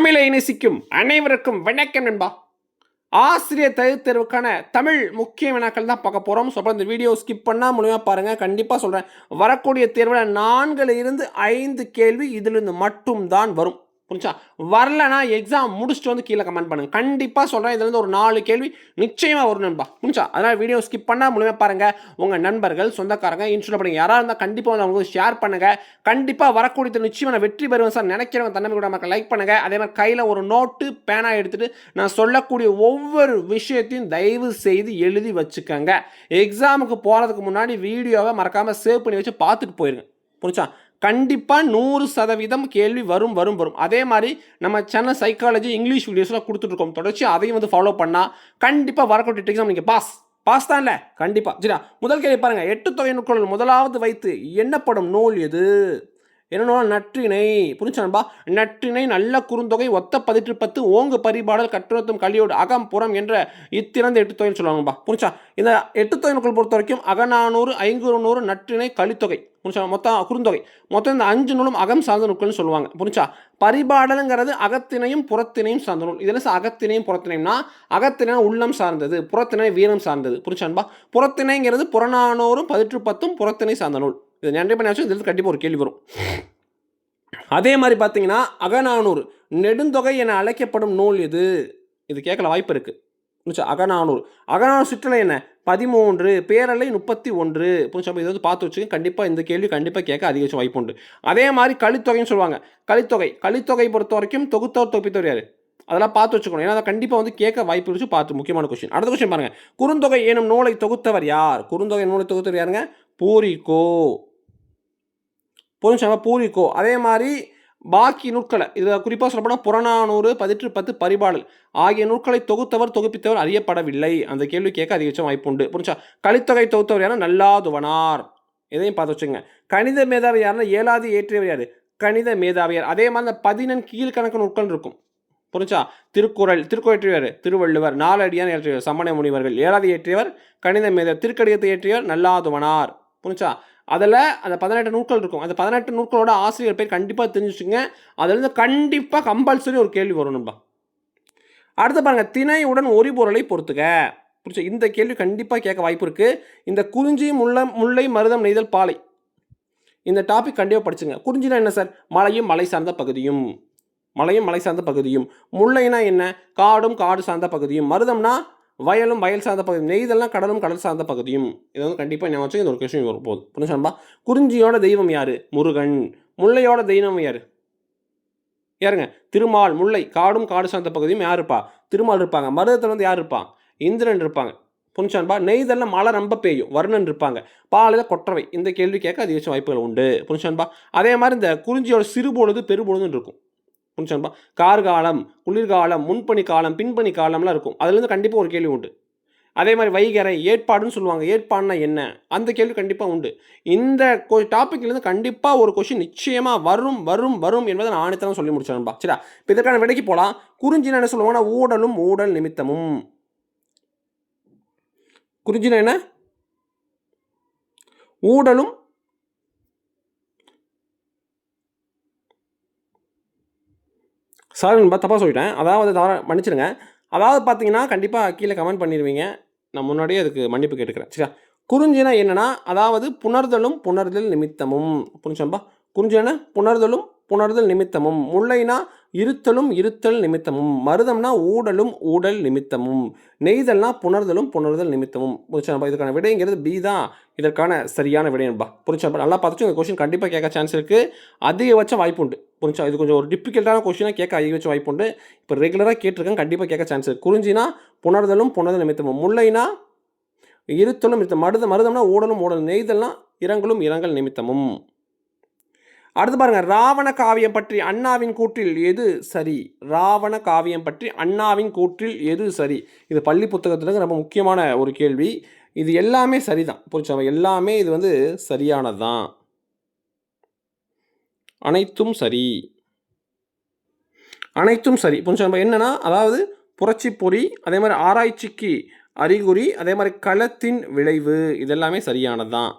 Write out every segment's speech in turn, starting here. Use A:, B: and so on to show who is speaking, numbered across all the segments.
A: தமிழை நேசிக்கும் அனைவருக்கும் வணக்கம் நண்பா. ஆசிரியர் தகுதி தேர்வுக்கான தமிழ் முக்கிய வினாக்கள் தான் பார்க்க போகிறோம் சொல்கிறேன் இந்த வீடியோ ஸ்கிப் பண்ணால் மூலியமாக பாருங்கள் கண்டிப்பாக சொல்கிறேன் வரக்கூடிய தேர்வில் நான்கில் இருந்து ஐந்து கேள்வி இதிலிருந்து மட்டும்தான் வரும். புரிஞ்சா வரலனா எக்ஸாம் முடிச்சுட்டு வந்து கீழே கமெண்ட் பண்ணுங்க. கண்டிப்பாக சொல்கிறேன் இதுலேருந்து ஒரு நாலு கேள்வி நிச்சயமாக வரும் நண்பா. புரிஞ்சா அதனால் வீடியோ ஸ்கிப் பண்ணால் முழுமையாக பாருங்கள் உங்கள் நண்பர்கள் சொந்தக்காரங்க இன்ஸ்டால் பண்ணுங்க யாராக இருந்தால் கண்டிப்பாக வந்து அவங்களுக்கு ஷேர் பண்ணுங்கள் கண்டிப்பாக வரக்கூடிய நிச்சயமாக நான் வெற்றி பெறுவேன் சார். நினைக்கிறவங்க தன்னமை கூட மக்கள் லைக் பண்ணுங்கள் அதே மாதிரி கையில் ஒரு நோட்டு பேனா எடுத்துகிட்டு நான் சொல்லக்கூடிய ஒவ்வொரு விஷயத்தையும் தயவு செய்து எழுதி வச்சுக்கோங்க. எக்ஸாமுக்கு போகிறதுக்கு முன்னாடி வீடியோவை மறக்காமல் சேவ் பண்ணி வச்சு பார்த்துட்டு போயிருங்க. புரிச்சா கண்டிப்பாக நூறு சதவீதம் கேள்வி வரும் வரும் வரும். அதே மாதிரி நம்ம சேனல் சைக்காலஜி இங்கிலீஷ் வீடியோஸ்லாம் கொடுத்துட்ருக்கோம் தொடர்ச்சி அதையும் வந்து ஃபாலோ பண்ணால் கண்டிப்பாக வரக்கூடிய எக்ஸாம் நீங்கள் பாஸ் பாஸ் தான் இல்லை? கண்டிப்பாக சரியா? முதல் கேள்வி பாருங்கள் எட்டு தொகை நூல்களுள் முதலாவது வைத்து என்னப்படும் நூல் எது? என்ன நற்றினை புரிஞ்சான்பா நற்றிணை நல்ல குறுந்தொகை ஒத்த பதிற்று பத்து ஓங்கு பரிபாடல் கற்றுத்தும் கலியோடு அகம் புறம் என்ற இத்திறந்த எட்டுத்தொகைன்னு சொல்லுவாங்கப்பா புரிஞ்சா இந்த எட்டு பொறுத்த வரைக்கும் அகநானூறு ஐங்குறுநூறு நற்றிணை கலித்தொகை. புரிஞ்சா மொத்தம் குறுந்தொகை. மொத்தம் இந்த அஞ்சு நூலும் அகம் சார்ந்த நூல்கள்னு சொல்லுவாங்க. புரிஞ்சா பரிபாடலுங்கிறது அகத்தினையும் புறத்தினையும் சார்ந்த நூல். இதில் அகத்தினையும் புறத்தினையும்னா அகத்தினை உள்ளம் சார்ந்தது புறத்தினை வீரம் சார்ந்தது. புரிஞ்சான்பா புறத்தினைங்கிறது புறநானூறும் பதிற்று பத்தும் புறத்தினை சார்ந்த நூல். இது நன்றி பண்ணியாச்சும் இந்த இதில் கண்டிப்பாக ஒரு கேள்வி வரும். அதே மாதிரி பார்த்தீங்கன்னா அகநானூறு நெடுந்தொகை என அழைக்கப்படும் நூல் இது இது கேட்கல வாய்ப்பு இருக்குது புரிச்சா அகநானூறு. அகநானூறு சுற்றுலா என்ன? பதிமூன்று பேரலை முப்பத்தி ஒன்று. புரிச்சா இதை வந்து பார்த்து வச்சுக்க கண்டிப்பாக இந்த கேள்வி கண்டிப்பாக கேட்க அதிகபட்சம் வாய்ப்பு உண்டு. அதே மாதிரி கழித்தொகைன்னு சொல்லுவாங்க. கழித்தொகை கழித்தொகை பொறுத்த வரைக்கும் தொகுத்தவர் தொகுப்பித்தவர் யார்? அதெல்லாம் பார்த்து வச்சுக்கணும். ஏன்னா அதை கண்டிப்பாக வந்து கேட்க வாய்ப்பு இருந்துச்சு பார்த்து முக்கியமான கொஸ்டின் அடுத்த கொஸ்டின் பாருங்கள் குறுந்தொகை எனும் நூலை தொகுத்தவர் யார்? குறுந்தொகை நூலை தொகுத்தவர் யாருங்க? பூரிக்கோ. புரிஞ்சாங்க பூரிக்கோ அதே மாதிரி பாக்கி நூற்களை இதில் குறிப்பாக சொல்லப்போனால் புறநானூறு பதிற்று பத்து பரிபாடல் ஆகிய நூற்களை தொகுத்தவர் தொகுப்பித்தவர் அறியப்படவில்லை. அந்த கேள்வி கேட்க அதிகபட்சம் வாய்ப்பு உண்டு. புரிஞ்சா கலித்தொகை தொகுத்தவர் யாரும் நல்லாதுவனார். இதையும் பார்த்து வச்சுங்க கணித மேதாவி யாருன்னா? ஏழாவது ஏற்றியவர் யார்? கணித மேதாவியார். அதே மாதிரி அந்த பதினெண் கீழ்கணக்கு நூற்கள் இருக்கும். புரிஞ்சா திருக்குறள். திருக்குறள் திருவள்ளுவர். நாலடியான் ஏற்றியவர். சமண முனிவர்கள். ஏழாவது ஏற்றியவர் கணித மேத. திருக்கடிதத்தை ஏற்றியவர் நல்லாதுவனார். புரிஞ்சா அதில் அந்த பதினெட்டு நூட்கள் இருக்கும். அந்த பதினெட்டு நூட்களோட ஆசிரியர் பேர் கண்டிப்பாக தெரிஞ்சுச்சுங்க. அதுலேருந்து கண்டிப்பாக கம்பல்சரி ஒரு கேள்வி வரணும்பா அடுத்து பாருங்கள் திணையுடன் ஒரு பொருளை பொறுத்துக்க புரிச்சு இந்த கேள்வி கண்டிப்பாக கேட்க வாய்ப்பு இருக்குது இந்த குறிஞ்சி முல்லை முல்லை மருதம் நெய்தல் பாலை. இந்த டாபிக் கண்டிப்பாக படிச்சுங்க. குறிஞ்சினா என்ன சார் மலையும் மலை சார்ந்த பகுதியும். மலையும் மலை சார்ந்த பகுதியும். முல்லைனா என்ன? காடும் காடு சார்ந்த பகுதியும். மருதம்னா வயலும் வயல் சார்ந்த பகுதி நெய்தெல்லாம் கடலும் கடல் சார்ந்த பகுதியும். இது வந்து கண்டிப்பாக ஞாபகம் வச்சு இந்த ஒரு கொஸ்டின் வரும் போகுது புரிஞ்சாம்பா குறிஞ்சியோட தெய்வம் யார்? முருகன். முல்லையோட தெய்வம் யார்? யாருங்க? திருமால் முல்லை. காடும் காடு சார்ந்த பகுதியும் யார் இருப்பா? திருமால் இருப்பாங்க. மருதத்தில் வந்து யார் இருப்பான் இந்திரன் இருப்பாங்க. புரிஞ்சான்பா நெய்தெல்லாம் மழை ரொம்ப பெய்யும். வருணன் இருப்பாங்க. பாலில் கொற்றவை. இந்த கேள்வி கேட்க அதிகபட்ச வாய்ப்புகள் உண்டு. புரிஞ்சான்பா அதே மாதிரி இந்த குறிஞ்சியோட சிறுபொழுது பெருபொழுதுன்னு இருக்கும். புரிஞ்சான்பா கார்காலம் குளிர்காலம் முன்பணி காலம் பின்பணி காலம்லாம் இருக்கும். அதுலேருந்து கண்டிப்பாக ஒரு கேள்வி உண்டு. அதே மாதிரி வைகரை ஏற்பாடுன்னு சொல்லுவாங்க. ஏற்பாடுனா என்ன? அந்த கேள்வி கண்டிப்பாக உண்டு. இந்த டாப்பிக்லேருந்து கண்டிப்பாக ஒரு கொஷின் நிச்சயமாக வரும் வரும் வரும் என்பதை நான் ஆணித்தரம் சொல்லி முடிச்சேன்பா சரியா? இப்போ இதற்கான விடைக்கு போகலாம் குறிஞ்சினா என்ன சொல்லுவாங்கன்னா? ஊடலும் ஊடல் நிமித்தமும். குறிஞ்சினா என்ன? ஊடலும் சார் நண்பா தப்பாக சொல்லிட்டேன். அதாவது தவற மன்னிச்சிடுங்க. அதாவது பார்த்தீங்கன்னா கண்டிப்பாக கீழே கமெண்ட் பண்ணிடுவீங்க. நான் முன்னாடியே அதுக்கு மன்னிப்பு கேட்டுக்கிறேன். சரியா? குறிஞ்சினா என்னென்னா அதாவது புணர்தலும் புணர்தல் நிமித்தமும். புரிஞ்சம்பா குறிஞ்சினா புணர்தலும் புணர்தல் நிமித்தமும் முல்லைனா இருத்தலும் இருத்தல் நிமித்தமும் மருதம்னா ஊடலும் ஊடல் நிமித்தமும் நெய்தல்னா புணர்தலும் புணர்தல் நிமித்தமும். புரிச்சா இதுக்கான விடைங்கிறது பி தான். இதற்கான சரியான விடையன்பா புரிச்சா நல்லா பார்த்துட்டு இந்த கொஸ்டின் கண்டிப்பாக கேட்க சான்ஸ் இருக்குது அதிகபட்சம் வாய்ப்பு உண்டு. புரிஞ்சா இது கொஞ்சம் ஒரு டிஃபிகல்ட்டான கொஸ்டினாக கேட்க அதிகபட்சம் வாய்ப்பு உண்டு. இப்போ ரெகுலராக கேட்டிருக்கேன் கண்டிப்பாக கேட்க சான்ஸ் இருக்குது குறிஞ்சினா புணர்தலும் புணர்தல் நிமித்தமும் முல்லைனா இருத்தலும் நிமித்தம் மருத மருதம்னா ஊடலும் ஊடல் நெய்தல்னா இரங்கலும் இரங்கல் நிமித்தமும். அடுத்து பாருங்கள் ராவண காவியம் பற்றி அண்ணாவின் கூற்றில் எது சரி? ராவண காவியம் பற்றி அண்ணாவின் கூற்றில் எது சரி? இது பள்ளி புத்தகத்தில் ரொம்ப முக்கியமான ஒரு கேள்வி. இது எல்லாமே சரிதான். புரிச்சவங்க எல்லாமே இது வந்து சரியானது தான் அனைத்தும் சரி. அனைத்தும் சரி. புரிச்சா நம்ம என்னன்னா அதாவது புரட்சி பொறி அதே மாதிரி ஆராய்ச்சிக்கு அறிகுறி அதே மாதிரி களத்தின் விளைவு இதெல்லாமே சரியானது தான்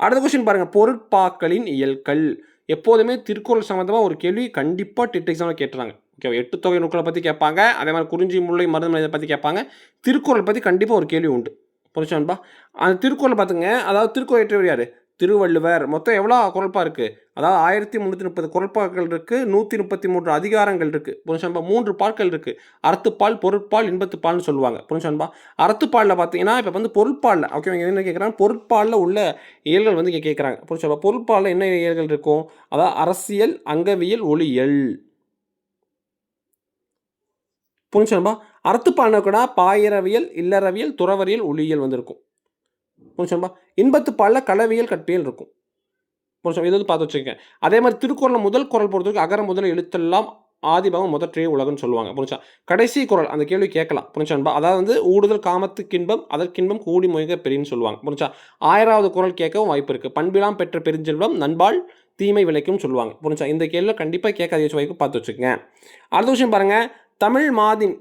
A: அடுத்த கொஸ்டின் பாருங்கள் பொருட்பாக்களின் இயல்கள் எப்போதுமே திருக்குறள் சம்மந்தமாக ஒரு கேள்வி கண்டிப்பாக டெட் எக்ஸாமில் கேட்டுறாங்க ஓகே எட்டு தொகை நூல்களை பற்றி கேட்பாங்க. அதே மாதிரி குறிஞ்சி முல்லை மருதமலை இதை பற்றி கேட்பாங்க. திருக்குறள் பற்றி கண்டிப்பாக ஒரு கேள்வி உண்டு. புரிச்சோன்பா அந்த திருக்குறள் பார்த்துங்க அதாவது திருக்குறள் ஏற்றவர் யார்? திருவள்ளுவர். மொத்தம் எவ்வளோ குரல்பா இருக்குது அதாவது ஆயிரத்தி முந்நூற்றி முப்பது குரல்பாக்கள் இருக்குது நூற்றி முப்பத்தி மூன்று அதிகாரங்கள் இருக்குது புரிஞ்சான்பா மூன்று பால்கள் இருக்குது அறத்துப்பால் பொருட்பால் இன்பத்துப்பால்னு சொல்லுவாங்க. புரிஞ்சான்பா அறத்துப்பாலில் பார்த்தீங்கன்னா இப்போ வந்து பொருட்பாலில் ஓகே என்ன கேட்குறாங்க? பொருட்பாலில் உள்ள இயல்கள் வந்து இங்கே கேட்குறாங்க. புரிஞ்சாப்பா பொருட்பாலில் என்ன இயல்கள் இருக்கும்? அதாவது அரசியல் அங்கவியல் ஒளியல் புரிஞ்சான்பா அறத்துப்பால்னா கூட பாயிரவியல் இல்லறவியல் துறவரியல் ஒளியியல் வந்திருக்கும் இருக்கும் இன்பத்து பல களவியல் கற்பியல் இருக்கும். புரிஞ்சா இது வந்து பார்த்து வச்சுக்கேன் அதே மாதிரி திருக்குறள் முதல் குரல் பொறுத்தவரைக்கும் அகர முதல் எழுத்தெல்லாம் ஆதிபகம் முதற்றே உலகம்னு சொல்லுவாங்க. புரிஞ்சா கடைசி குரல் அந்த கேள்வி கேட்கலாம். புரிஞ்சான்பா அதாவது வந்து ஊடுதல் காமத்துக்கின்பம் அதற்கின்பம் கூடி முயங்க பெரியன்னு சொல்லுவாங்க. புரிஞ்சா ஆயிராவது குரல் கேட்கவும் வாய்ப்பு இருக்குது பண்பிலாம் பெற்ற பெருஞ்செல்வம் நண்பால் தீமை விளைக்கும் சொல்லுவாங்க. புரிஞ்சா இந்த கேள்வியில் கண்டிப்பாக கேட்காத அதிக வாய்ப்பு பார்த்து வச்சுக்கோங்க. அடுத்த விஷயம் பாருங்கள் தமிழ் மாதின்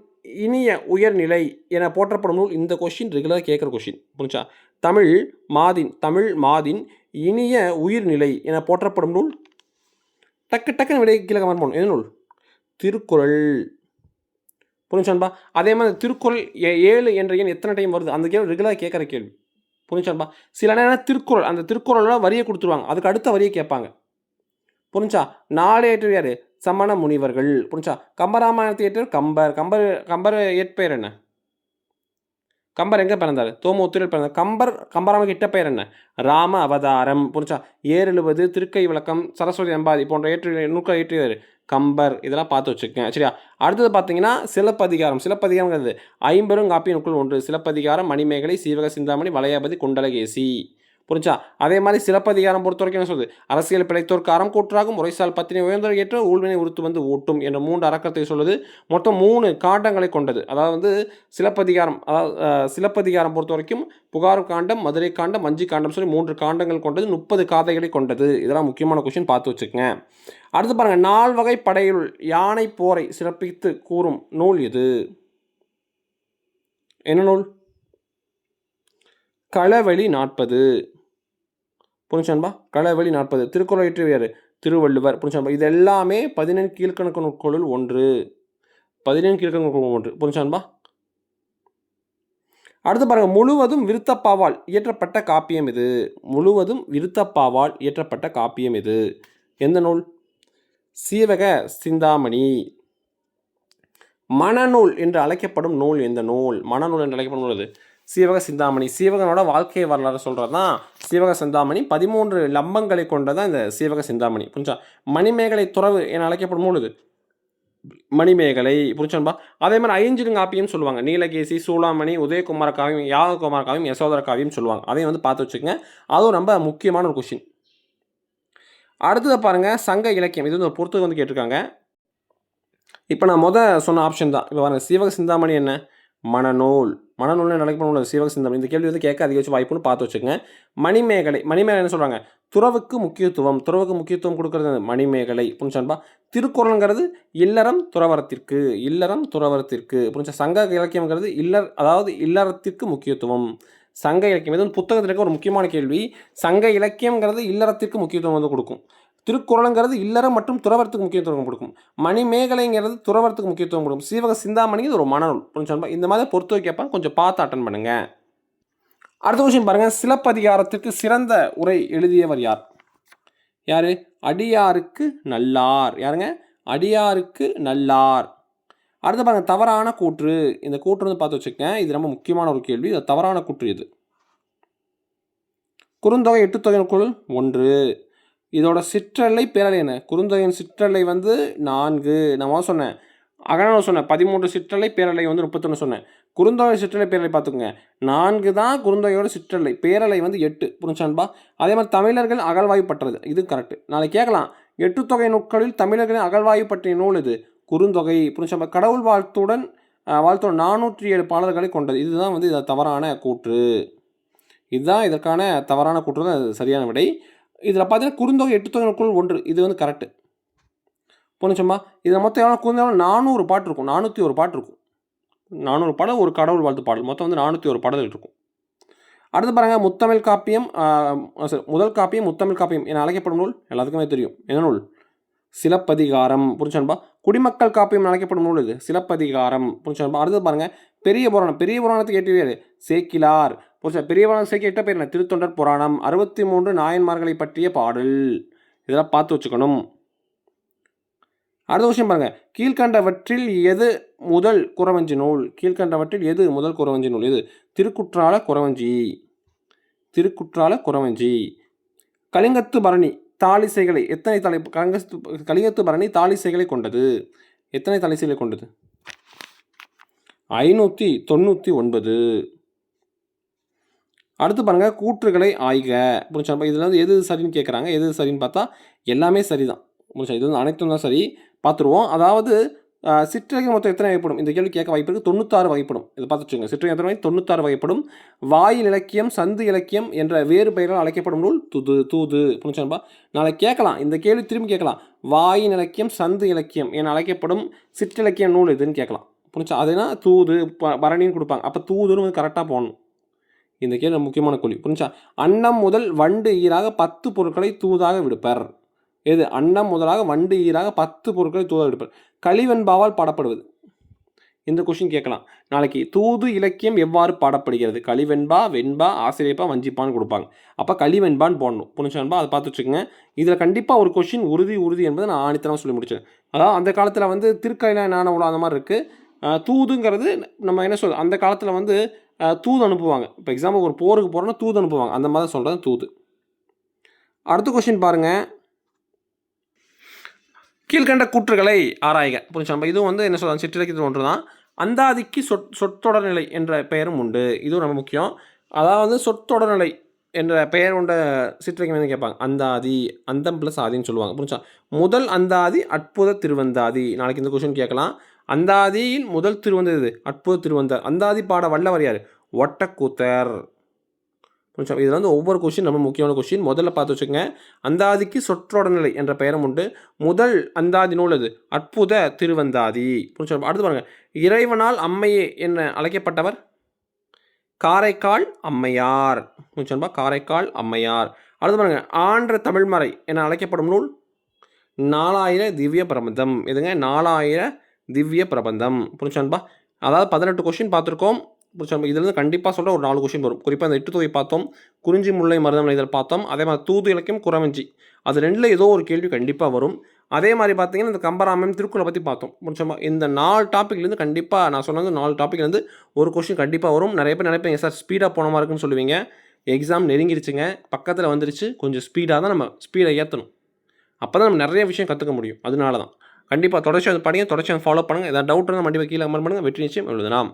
A: இனிய உயர்நிலை என போற்றப்படும் நூல் இந்த கொஷின் ரெகுலராக கேட்குற கொஷின் புரிஞ்சா தமிழ் மாதின் தமிழ் மாதின் இனிய உயிர்நிலை என போற்றப்படும் நூல். டக்கு டக்குன்னு விடை கீழே கமெண்ட் பண்ணும். என்ன நூல்? திருக்குறள். புரிஞ்சான்பா அதே மாதிரி திருக்குறள் ஏழு என்ற எண் எத்தனை டைம் வருது? அந்த கேள்வி ரெகுலராக கேட்குற கேள்வி. புரிஞ்சான்பா சில நேரம் திருக்குறள் அந்த திருக்குறள்லாம் வரியை கொடுத்துருவாங்க. அதுக்கு அடுத்த வரியை கேட்பாங்க. புரிஞ்சா நாலு யார்? சமண முனிவர்கள். புரிஞ்சா கம்பராமாயணத்தை ஏற்றவர் கம்பர். கம்பர் கம்பர் ஏற்பெயர் என்ன? கம்பர் எங்கே பிறந்தார்? தோமூத்தூரில் பிறந்தார். கம்பர் கம்பராம கிட்ட பெயர் என்ன? ராம அவதாரம் புரிஞ்சா? ஏர் எழுபது திருக்கை விளக்கம் சரஸ்வதி அம்பாதி போன்ற ஏற்று நூல்களை ஏற்றியவர் கம்பர். இதெல்லாம் பார்த்து வச்சுருக்கேன் சரியா? அடுத்தது பார்த்தீங்கன்னா சிலப்பதிகாரம். சிலப்பதிகாரங்கிறது ஐம்பெரும் காப்பிய நூல்கள் ஒன்று. சிலப்பதிகாரம் மணிமேகலை சீவக சிந்தாமணி வளையாபதி குண்டலகேசி. புரிஞ்சா? அதே மாதிரி சிலப்பதிகாரம் பொறுத்த வரைக்கும் என்ன சொல்லுது அரசியல் பிழைத்தோருக்கு அறம் கூற்றாகும் முறைசால் பத்தினி உயர்ந்தோர் ஏற்ற ஊழ்வினை உறுத்து வந்து ஓட்டும் என்ற மூன்று அறக்கத்தை சொல்லுது மொத்தம் மூணு காண்டங்களை கொண்டது. அதாவது வந்து சிலப்பதிகாரம் அதாவது சிலப்பதிகாரம் பொறுத்த வரைக்கும் புகார் காண்டம் மதுரை காண்டம் மஞ்சி காண்டம் சொல்லி மூன்று காண்டங்கள் கொண்டது முப்பது காதைகளை கொண்டது. இதெல்லாம் முக்கியமான கொஷின் பார்த்து வச்சுக்கோங்க. அடுத்து பாருங்கள் நால் வகை படையுள் யானை போரை சிறப்பித்து கூறும் நூல் எது? என்ன நூல்? களவெளி நாற்பது. புரிஞ்சான்பா களவெளி நாற்பது திருக்குறள் இயற்றியவர் திருவள்ளுவர் புரிஞ்சான்பா இது எல்லாமே பதினெண் கீழ்கணக்கு நூல்களுள் ஒன்று. பதினேழு கீழ்கணக்கு ஒன்று. புரிஞ்சான்பா அடுத்து பாருங்கள் முழுவதும் விருத்தப்பாவால் இயற்றப்பட்ட காப்பியம் இது முழுவதும் விருத்தப்பாவால் இயற்றப்பட்ட காப்பியம் இது எந்த நூல்? சீவக சிந்தாமணி. மணநூல் என்று அழைக்கப்படும் நூல் எந்த நூல்? மணநூல் என்று அழைக்கப்படும் நூல் அது சீவக சிந்தாமணி. சீவகனோட வாழ்க்கை வரலாறு சொல்கிறது தான் சீவக சிந்தாமணி பதிமூன்று லம்பங்களை கொண்டதான் இந்த சீவக சிந்தாமணி புரிஞ்சா? மணிமேகலை துறவு என அழைக்கப்படும் பொழுது மணிமேகலை புரிச்சன்பா அதே மாதிரி ஐஞ்சிருங்காப்பியம் சொல்லுவாங்க. நீலகேசி சூளாமணி உதயகுமார காவியம் யாககுமார காவியம் யசோதர காவியம் சொல்லுவாங்க. அதையும் வந்து பார்த்து வச்சுக்கோங்க. அதுவும் ரொம்ப முக்கியமான ஒரு கொஷின் அடுத்ததை பாருங்கள் சங்க இலக்கியம். இது வந்து ஒரு பொறுத்து வந்து கேட்டிருக்காங்க. இப்போ நான் முத சொன்ன ஆப்ஷன் தான். இப்போ பாருங்கள் சீவக சிந்தாமணி என்ன? மனநூல். மணநூல் பண்ண சீவக சிந்தம் இந்த கேள்வி வந்து கேட்க அதிகபட்ச வாய்ப்புன்னு பார்த்து வச்சுக்கோங்க. மணிமேகலை. மணிமேகலை என்ன சொல்கிறாங்க துறவுக்கு முக்கியத்துவம். துறவுக்கு முக்கியத்துவம் கொடுக்கறது என்னது? மணிமேகலை. புரிஞ்சான்பா திருக்குறளுங்கிறது இல்லறம் துறவரத்திற்கு இல்லறம் துறவரத்திற்கு புரிஞ்சா சங்க இலக்கியம்ங்கிறது இல்லர் அதாவது இல்லறத்திற்கு முக்கியத்துவம். சங்க இலக்கியம். இது வந்து புத்தகத்தில் இருக்க ஒரு முக்கியமான கேள்வி. சங்க இலக்கியம்ங்கிறது இல்லறத்திற்கு முக்கியத்துவம் வந்து கொடுக்கும். திருக்குறளுங்கிறது இல்லறம் மற்றும் துறவரத்துக்கு முக்கியத்துவம் கொடுக்கும். மணிமேகலைங்கிறது துறவரத்துக்கு முக்கியத்துவம் கொடுக்கும். சீவக சிந்தாமணிங்கிறது ஒரு மனநூல் புரிஞ்சான்பா இந்த மாதிரி பொறுத்து வைக்கப்ப கொஞ்சம் பார்த்து அட்டன் பண்ணுங்கள் அடுத்த விஷயம் பாருங்கள் சிலப்பதிகாரத்திற்கு சிறந்த உரை எழுதியவர் யார்? யார்? அடியாருக்கு நல்லார். யாருங்க? அடியாருக்கு நல்லார். அடுத்து பாருங்க. தவறான கூற்று. இந்த கூற்று வந்து பார்த்து வச்சுக்கேன் இது ரொம்ப முக்கியமான ஒரு கேள்வி. இது தவறான கூற்று இது. குறுந்தொகை எட்டு தொகைக்குள் ஒன்று. இதோட சிற்றலை பேரலை என்ன? குறுந்தொகையின் சிற்றலை வந்து நான்கு. நான் சொன்னேன். அகன சொன்னேன். பதிமூன்று சிற்றலை பேரலை வந்து முப்பத்தொன்று சொன்னேன். குறுந்தொகை சிற்றலை பேரலை பார்த்துக்கோங்க. நான்கு தான் குறுந்தொகையோட சிற்றலை. பேரலை வந்து எட்டு. புரிஞ்சான்பா அதே மாதிரி தமிழர்கள் பற்றது. இது கரெக்ட் நாளைக்கு கேட்கலாம். எட்டு தொகை நூட்களில் தமிழர்களின் அகழ்வாய்வு பற்றிய நூல் இது குறுந்தொகை. புரிஞ்சான்பா கடவுள் வாழ்த்துடன் அஹ், வாழ்த்துடன் நானூற்றி ஏழு பாடல்களை கொண்டது. இதுதான் வந்து இது தவறான கூற்று. இதுதான் இதற்கான தவறான கூற்று தான் சரியான விடை. இதில் பார்த்தீங்கன்னா குறுந்தொகை எட்டு தொகைக்குள் ஒன்று. இது வந்து கரெக்டு புரிஞ்சுமா இதில் மொத்தம் எவ்வளோ? குறுந்தொகை நானூறு பாட்டு இருக்கும். நானூற்றி ஒரு பாட்டு இருக்கும். நானூறு பாடல் ஒரு கடவுள் வாழ்த்து பாடல். மொத்தம் வந்து நானூற்றி ஒரு பாடல்கள் இருக்கும். அடுத்து பாருங்கள் முத்தமிழ் காப்பியம் சரி முதல் காப்பியம் முத்தமிழ் காப்பியம் என அழைக்கப்படும் நூல் எல்லாத்துக்குமே தெரியும். என்ன நூல்? சிலப்பதிகாரம். புரிஞ்சான்பா குடிமக்கள் காப்பியம் அழைக்கப்படும் நூல் இது. சிலப்பதிகாரம். புரிஞ்சான்பா அடுத்து பாருங்கள் பெரிய புராணம். பெரிய புராணத்துக்கு ஏற்றுவார் சேக்கிலார். புரிஞ்சா பெரிய புராணம் எட்ட பேர் என்ன? திருத்தொண்டர் புராணம். அறுபத்தி மூன்று நாயன்மார்களை பற்றிய பாடல். இதெல்லாம் பார்த்து வச்சுக்கணும். அடுத்த விஷயம் பாருங்கள் கீழ்கண்டவற்றில் எது முதல் குறவஞ்சி நூல்? கீழ்கண்டவற்றில் எது முதல் குறவஞ்சி நூல்? எது? திருக்குற்றால குறவஞ்சி. திருக்குற்றால குறவஞ்சி. கலிங்கத்து பரணி தாலிசைகளை எத்தனை தலை கலிங்கத்து கலிங்கத்து பரணி தாலிசைகளை கொண்டது? எத்தனை தலைசைகளை கொண்டது? ஐநூற்றி தொண்ணூற்றி ஒன்பது. அடுத்து பாருங்கள் கூற்றுகளை ஆய்க. புரிஞ்சா இதில் வந்து எது சரின்னு கேட்குறாங்க எது சரின்னு பார்த்தா எல்லாமே சரி தான் புரிஞ்சா இது வந்து அனைத்தும் தான் சரி. பார்த்துருவோம். அதாவது சிற்றகை மொத்தம் எத்தனை வகைப்படும்? இந்த கேள்வி கேட்க வாய்ப்பு இருக்குது தொண்ணூத்தாறு வகைப்படும். இதை பார்த்து சிற்றகை எத்தனை வகை? தொண்ணூத்தாறு வகைப்படும். வாயில் இலக்கியம் சந்து இலக்கியம் என்ற வேறு பெயரால் அழைக்கப்படும் நூல் துது தூது. புரிஞ்சான்பா நாளை கேட்கலாம். இந்த கேள்வி திரும்பி கேட்கலாம். வாயின் இலக்கியம் சந்து இலக்கியம் என அழைக்கப்படும் சிற்றிலக்கிய நூல் எதுன்னு கேட்கலாம். புரிஞ்சா அதுனா தூது ப- பரணின்னு கொடுப்பாங்க. அப்போ தூதுன்னு வந்து கரெக்டாக போகணும் இந்த கேள்வி முக்கியமான கேள்வி. புரிஞ்சா அன்னம் முதல் வண்டு ஈராக பத்து பொருட்களை தூதாக விடுப்பர். எது? அன்னம் முதலாக வண்டு ஈராக பத்து பொருட்களை தூதாக விடுப்பர். கலிவெண்பாவால் பாடப்படுவது. இந்த கொஷின் கேட்கலாம். நாளைக்கு தூது இலக்கியம் எவ்வாறு பாடப்படுகிறது? கழிவெண்பா வெண்பா ஆசிரியப்பா வஞ்சிப்பான்னு கொடுப்பாங்க. அப்போ கழிவெண்பான்னு போடணும். புரிஞ்சான்பா அதை பார்த்து வச்சுக்கோங்க. இதில் கண்டிப்பாக ஒரு கொஷின் உறுதி உறுதி என்பதை நான் ஆணித்தனமாக சொல்லி முடிச்சேன் அதாவது அந்த காலத்தில் வந்து திருக்கலை ஞான உலா அந்த மாதிரி இருக்குது தூதுங்கிறது நம்ம என்ன சொல்றது அந்த காலத்தில் வந்து தூது அனுப்புவாங்க. இப்போ எக்ஸாம்பிள் ஒரு போருக்கு போகிறோன்னா தூது அனுப்புவாங்க. அந்த மாதிரி சொல்கிறது தூது. அடுத்த கொஷின் பாருங்க. கீழ்கண்ட கூற்றுகளை ஆராய்க. புரிஞ்சா நம்ம இதுவும் வந்து என்ன சொல்றாங்க சிற்றிலக்கியத்தில் ஒன்று தான் அந்தாதிக்கு சொற் சொத்தொடர்நிலை என்ற பெயரும் உண்டு. இதுவும் ரொம்ப முக்கியம். அதாவது சொத்தொடர்நிலை என்ற பெயர் கொண்ட சிற்றிலக்கியம் வந்து கேட்பாங்க. அந்தாதி அந்தம் ப்ளஸ் ஆதின்னு சொல்லுவாங்க. புரிஞ்சா முதல் அந்தாதி அற்புத திருவந்தாதி. நாளைக்கு இந்த கொஷின் கேட்கலாம். அந்தாதியில் முதல் திருவந்தது இது அற்புத திருவந்தார் அந்தாதி பாட வல்லவர் யார்? ஒட்டக்கூத்தர். கொஞ்சம் இதில் வந்து ஒவ்வொரு கொஷின் ரொம்ப முக்கியமான கொஷின் முதல்ல பார்த்து வச்சுக்கோங்க. அந்தாதிக்கு சொற்றொடர்நிலை என்ற பெயரும் உண்டு. முதல் அந்தாதி நூல் அது அற்புத திருவந்தாதி. கொஞ்சம் அடுத்து பாருங்க. இறைவனால் அம்மையே என்ன அழைக்கப்பட்டவர்? காரைக்கால் அம்மையார். புரிஞ்சான்பா காரைக்கால் அம்மையார். அடுத்து பாருங்க. ஆன்ற தமிழ்மறை என அழைக்கப்படும் நூல்? நாலாயிர திவ்ய பிரபந்தம் எதுங்க நாலாயிர திவ்ய பிரபந்தம். புரிஞ்சான்பா அதாவது பதினெட்டு கொஷின் பார்த்துருக்கோம். புரிஞ்சான்பா இதுலேருந்து கண்டிப்பாக சொல்கிற ஒரு நாலு கொஷின் வரும். குறிப்பாக இந்த எட்டு தொகை பார்த்தோம். குறிஞ்சி முல்லை மருதம் இதில் பார்த்தோம். அதே மாதிரி தூது இலக்கியம் குறவஞ்சி. அது ரெண்டில் ஏதோ ஒரு கேள்வி கண்டிப்பாக வரும். அதே மாதிரி பார்த்தீங்கன்னா இந்த கம்பராமயம் திருக்குறளை பற்றி பார்த்தோம். முடிச்சோமா இந்த நாலு டாப்பிக்லேருந்து கண்டிப்பாக நான் சொன்னது நாலு டாப்பிக்லேருந்து ஒரு கொஷின் கண்டிப்பாக வரும். நிறைய பேர் நினைப்பீங்க சார் ஸ்பீடாக போன மாதிரி இருக்குன்னு சொல்லுவீங்க. எக்ஸாம் நெருங்கிருச்சுங்க பக்கத்தில் வந்துருச்சு. கொஞ்சம் ஸ்பீடாக தான் நம்ம ஸ்பீடை ஏற்றணும் அப்போ தான் நம்ம நிறைய விஷயம் கற்றுக்க முடியும். அதனால தான் கண்டிப்பாக தொடர்ச்சி வந்து படிங்க தொடர்ச்சி ஃபாலோ பண்ணுங்கள் ஏதாவது டவுட் இருந்தால் கண்டிப்பாக கீழே கமெண்ட் பண்ணுங்கள் வெற்றி நிச்சயம். எழுதலாம்